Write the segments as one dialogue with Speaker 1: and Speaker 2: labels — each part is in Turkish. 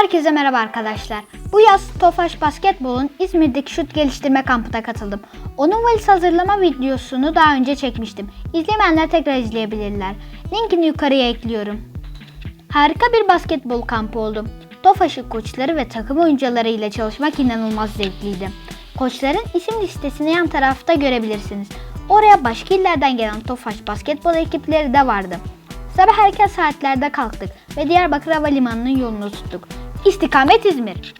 Speaker 1: Herkese merhaba arkadaşlar. Bu yaz Tofaş Basketbol'un İzmir'deki şut geliştirme kampına katıldım. Onun valiz hazırlama videosunu daha önce çekmiştim. İzlemeyenler tekrar izleyebilirler. Linkini yukarıya ekliyorum. Harika bir basketbol kampı oldu. Tofaş'ın koçları ve takım oyuncuları ile çalışmak inanılmaz zevkliydi. Koçların isim listesini yan tarafta görebilirsiniz. Oraya başka illerden gelen Tofaş basketbol ekipleri de vardı. Sabah erken saatlerde kalktık ve Diyarbakır Havalimanı'nın yolunu tuttuk. İstikamet İzmir.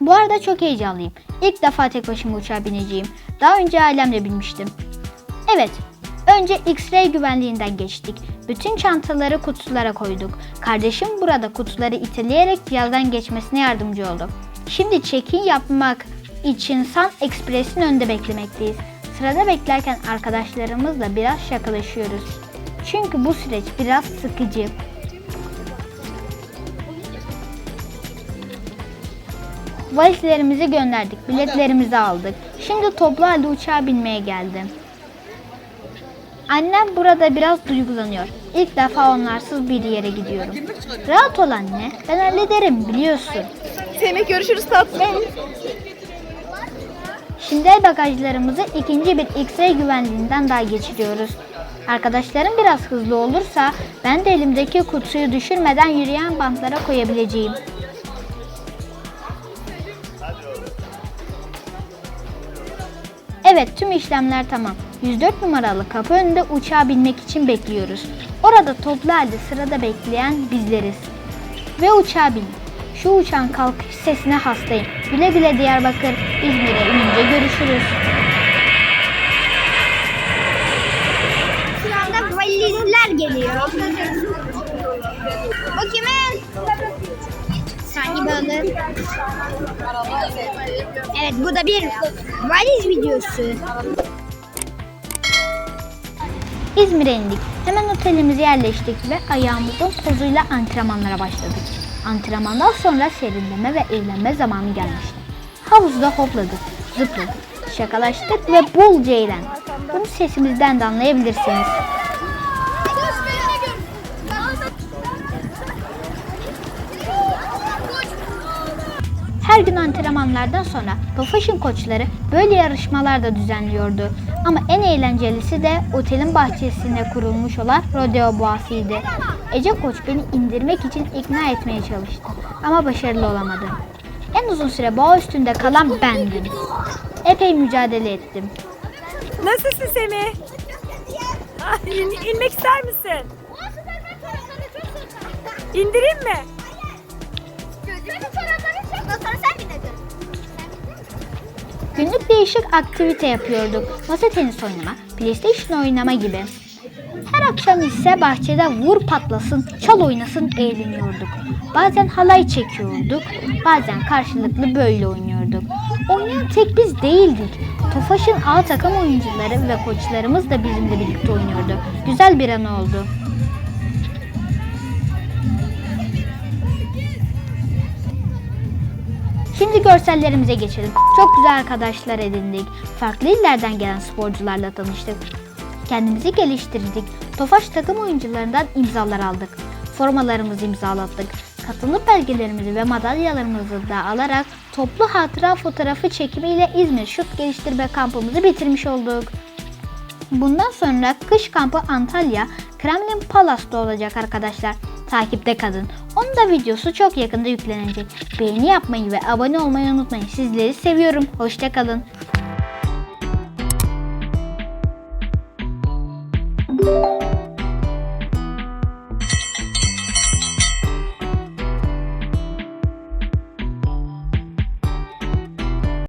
Speaker 1: Bu arada çok heyecanlıyım. İlk defa tek başıma uçağa bineceğim. Daha önce ailemle binmiştim. Evet, önce X-ray güvenliğinden geçtik. Bütün çantaları kutulara koyduk. Kardeşim burada kutuları iteleyerek cihazdan geçmesine yardımcı oldu. Şimdi check-in yapmak için Sun Express'in önünde beklemekteyiz. Sırada beklerken arkadaşlarımızla biraz şakalaşıyoruz. Çünkü bu süreç biraz sıkıcı. Valizlerimizi gönderdik, biletlerimizi aldık. Şimdi toplu halde uçağa binmeye geldim. Annem burada biraz duygulanıyor. İlk defa onlarsız bir yere gidiyorum. Rahat ol anne, ben hallederim biliyorsun.
Speaker 2: Semih görüşürüz tatlım.
Speaker 1: Şimdi el bagajlarımızı ikinci bir X-ray güvenliğinden daha geçiriyoruz. Arkadaşlarım biraz hızlı olursa ben de elimdeki kutuyu düşürmeden yürüyen bantlara koyabileceğim. Evet tüm işlemler tamam. 104 numaralı kapı önünde uçağa binmek için bekliyoruz. Orada toplu halde sırada bekleyen bizleriz. Ve uçağa bin. Şu uçağın kalkış sesine hastayım. Güle güle Diyarbakır, İzmir'e inince görüşürüz.
Speaker 3: Anda valizler geliyor. Bu kimin? Sanki böyle. Evet bu da bir valiz videosu.
Speaker 1: İzmir'e indik. Hemen otelimize yerleştik ve ayağımızın tozuyla antrenmanlara başladık. Antrenmandan sonra serinleme ve eğlenme zamanı gelmişti. Havuzda hopladık, zıpladık, şakalaştık ve bolca eğlendik. Bunu sesimizden de anlayabilirsiniz. Her gün antrenmanlardan sonra Tofaş'ın koçları böyle yarışmalar da düzenliyordu. Ama en eğlencelisi de otelin bahçesine kurulmuş olan rodeo boğasıydı. Ece koç beni indirmek için ikna etmeye çalıştı ama başarılı olamadı. En uzun süre boğa üstünde kalan bendim. Epey mücadele ettim.
Speaker 2: Nasılsın Semih? Ah, in- inmek ister misin? İndireyim mi?
Speaker 1: Günlük değişik aktivite yapıyorduk. Masa tenisi oynama, PlayStation oynama gibi. Her akşam ise bahçede vur patlasın, çal oynasın eğleniyorduk. Bazen halay çekiyorduk, bazen karşılıklı böyle oynuyorduk. Oynayan tek biz değildik. Tofaş'ın A takım oyuncuları ve koçlarımız da bizimle birlikte oynuyordu. Güzel bir an oldu. Şimdi görsellerimize geçelim. Çok güzel arkadaşlar edindik. Farklı illerden gelen sporcularla tanıştık. Kendimizi geliştirdik. Tofaş takım oyuncularından imzalar aldık. Formalarımızı imzalattık. Katılım belgelerimizi ve madalyalarımızı da alarak toplu hatıra fotoğrafı çekimiyle İzmir Şut Geliştirme Kampımızı bitirmiş olduk. Bundan sonra kış kampı Antalya Kremlin Palace'da olacak arkadaşlar. Takipte kalın. Onun da videosu çok yakında yüklenecek. Beğeni yapmayı ve abone olmayı unutmayın. Sizleri seviyorum. Hoşçakalın.